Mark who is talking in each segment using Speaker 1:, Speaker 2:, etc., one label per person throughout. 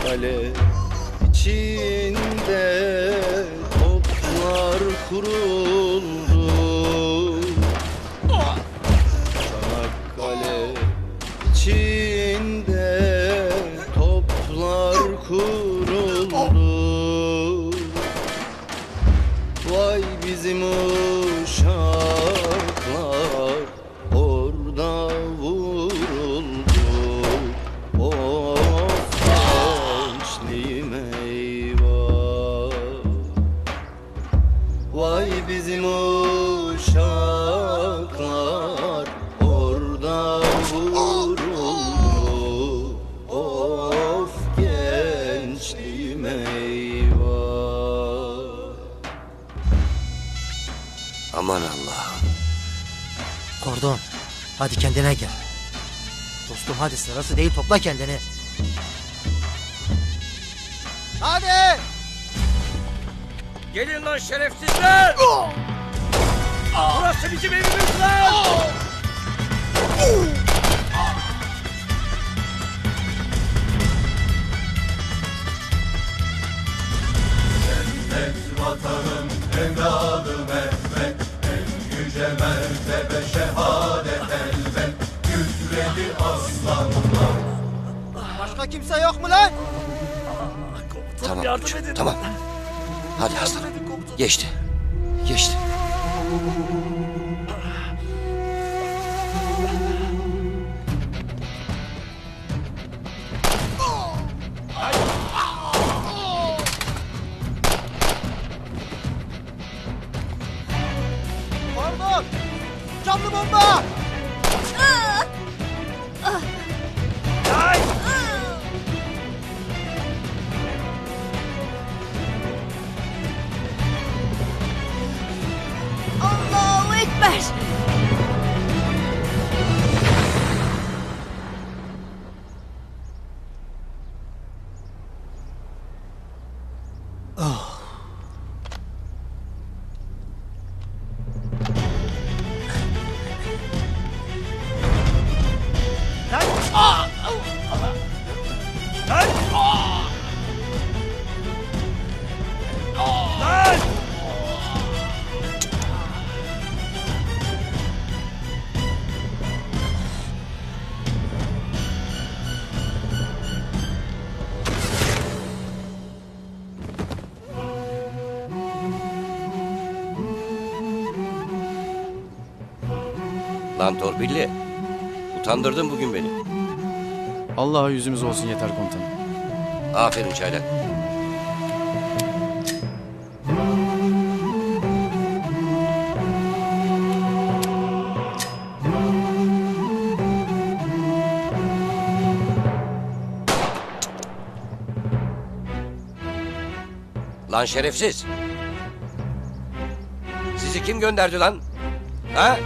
Speaker 1: Çanakkale içinde toplar kuruldu
Speaker 2: Kordon, hadi kendine gel. Dostum hadi sırası değil topla kendini. Hadi!
Speaker 3: Gelin lan şerefsizler! Burası bizim evimiz lan!
Speaker 2: Kimse yok mu lan?
Speaker 4: Tamam
Speaker 3: yardım
Speaker 4: koçum,
Speaker 3: edin.
Speaker 4: tamam. Hadi aslanım. Geçti. Geçti.
Speaker 2: Kordon! Canlı bomba!
Speaker 3: Ay! Lan
Speaker 4: torpilli. Utandırdın bugün beni.
Speaker 5: Allah'a yüzümüz olsun yeter komutanım.
Speaker 4: Aferin çaylak. Lan şerefsiz. Sizi kim gönderdi lan? Ha?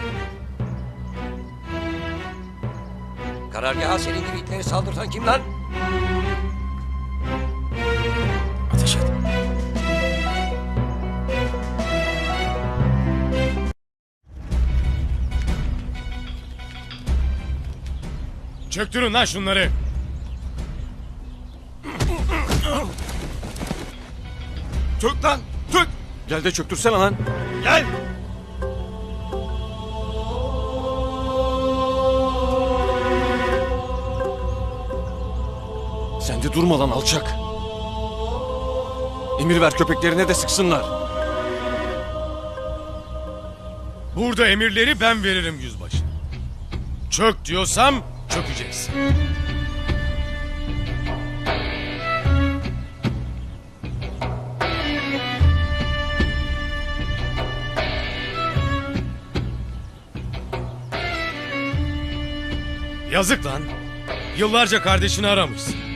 Speaker 4: Karargaha senin gibi itleri saldırtan kim lan?
Speaker 5: Ateş et.
Speaker 6: Çöktürün lan şunları.
Speaker 5: Çök lan! Çök! Gel de çöktürsene lan.
Speaker 6: Gel.
Speaker 5: De durma lan alçak. Emir ver köpeklerine de sıksınlar.
Speaker 6: Burada emirleri ben veririm yüzbaşı. Çök diyorsam çökeceksin. Yazık lan. Yıllarca kardeşini aramışsın.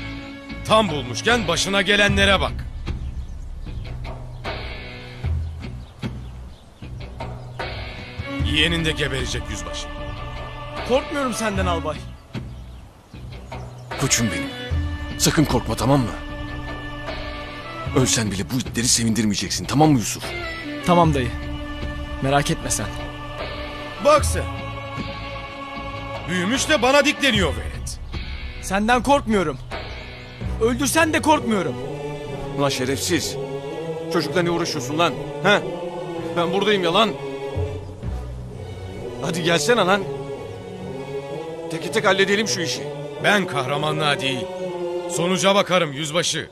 Speaker 6: Tam bulmuşken başına gelenlere bak. Yeğenin de geberecek yüzbaşı.
Speaker 3: Korkmuyorum senden albay.
Speaker 5: Koçum benim. Sakın korkma tamam mı? Ölsen bile bu itleri sevindirmeyeceksin tamam mı Yusuf?
Speaker 7: Tamam dayı. Merak etme sen.
Speaker 6: Bak sen. Büyümüş de bana dikleniyor velet.
Speaker 7: Senden korkmuyorum. Öldürsen de korkmuyorum.
Speaker 5: Ulan şerefsiz. Çocukla ne uğraşıyorsun lan? He? Ben buradayım ya lan. Hadi gelsene lan. Tek tek halledelim şu işi.
Speaker 6: Ben kahramanlığa değil. Sonuca bakarım yüzbaşı.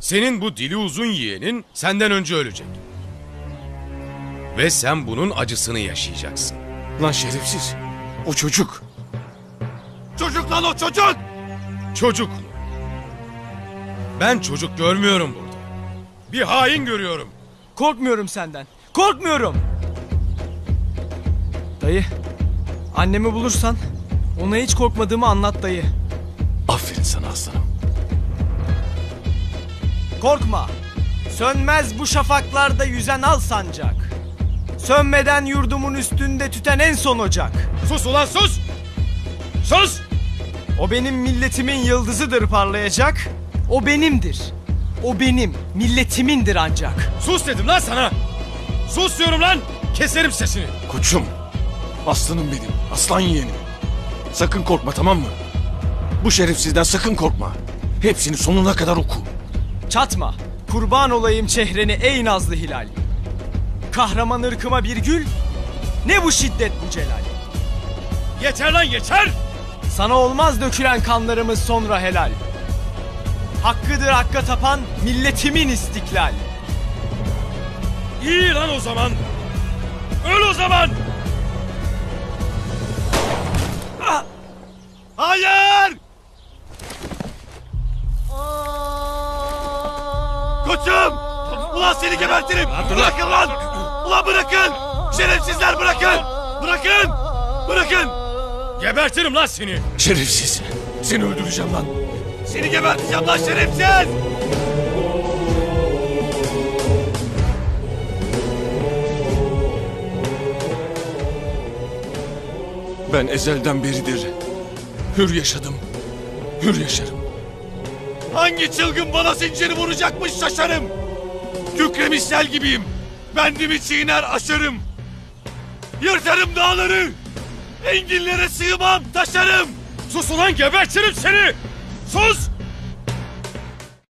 Speaker 6: Senin bu dili uzun yeğenin senden önce ölecek. Ve sen bunun acısını yaşayacaksın.
Speaker 5: Lan şerefsiz. O çocuk. Çocuk lan o çocuk.
Speaker 6: Çocuk. Ben çocuk görmüyorum burada. Bir hain görüyorum.
Speaker 7: Korkmuyorum senden. Korkmuyorum. Dayı. Annemi bulursan ona hiç korkmadığımı anlat dayı.
Speaker 5: Aferin sana aslanım.
Speaker 7: Korkma. Sönmez bu şafaklarda yüzen al sancak. Sönmeden yurdumun üstünde tüten en son ocak.
Speaker 6: Sus ulan sus! Sus!
Speaker 7: O benim milletimin yıldızıdır parlayacak. O benimdir. O benim milletimindir ancak.
Speaker 6: Sus dedim lan sana! Sus diyorum lan! Keserim sesini.
Speaker 5: Koçum. Aslanım benim. Aslan yeğenim. Sakın korkma tamam mı? Bu şerefsizden sakın korkma. Hepsini sonuna kadar oku.
Speaker 7: Çatma. Kurban olayım çehreni ey nazlı hilal. Kahraman ırkıma bir gül. Ne bu şiddet bu celal.
Speaker 6: Yeter lan yeter!
Speaker 7: Sana olmaz dökülen kanlarımız sonra helal. Hakkıdır hakka tapan milletimin istiklal.
Speaker 6: İyi lan o zaman. Öl o zaman.
Speaker 5: Hayır! Koçum! Ulan seni gebertirim! Bırakın lan! Ulan bırakın! Şerefsizler bırakın! Bırakın! Bırakın!
Speaker 6: Gebertirim lan seni.
Speaker 5: Şerefsiz! Seni öldüreceğim lan! Seni geberteceğim lan şerefsiz! Ben ezelden beridir hür yaşadım, hür yaşarım. Hangi çılgın bana zinciri vuracakmış şaşarım. Kükremiş sel gibiyim. Bendimi çiğner aşarım. Yırtarım dağları. Enginlere sığmam taşarım.
Speaker 6: Sus ulan gebertirim seni. Sus!